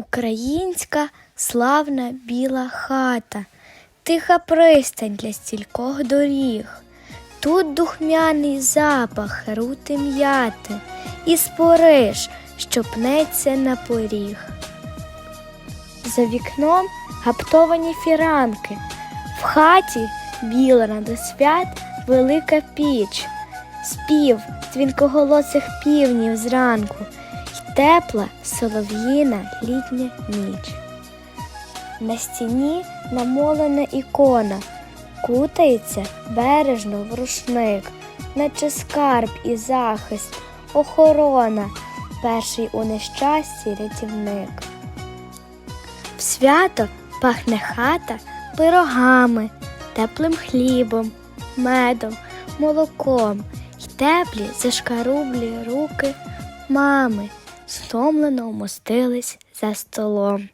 Українська славна біла хата, тиха пристань для стількох доріг. Тут духмяний запах рути м'яти. І спориш, що пнеться на поріг. За вікном гаптовані фіранки, в хаті біла на досвят велика піч, спів дзвінкоголосих півнів зранку тепла солов'їна літня ніч. На стіні намолена ікона, кутається бережно в рушник, наче скарб і захист, охорона, перший у нещасті рятівник. В свято пахне хата пирогами, теплим хлібом, медом, молоком. Й теплі зашкарублі руки мами стомлено вмостились за столом.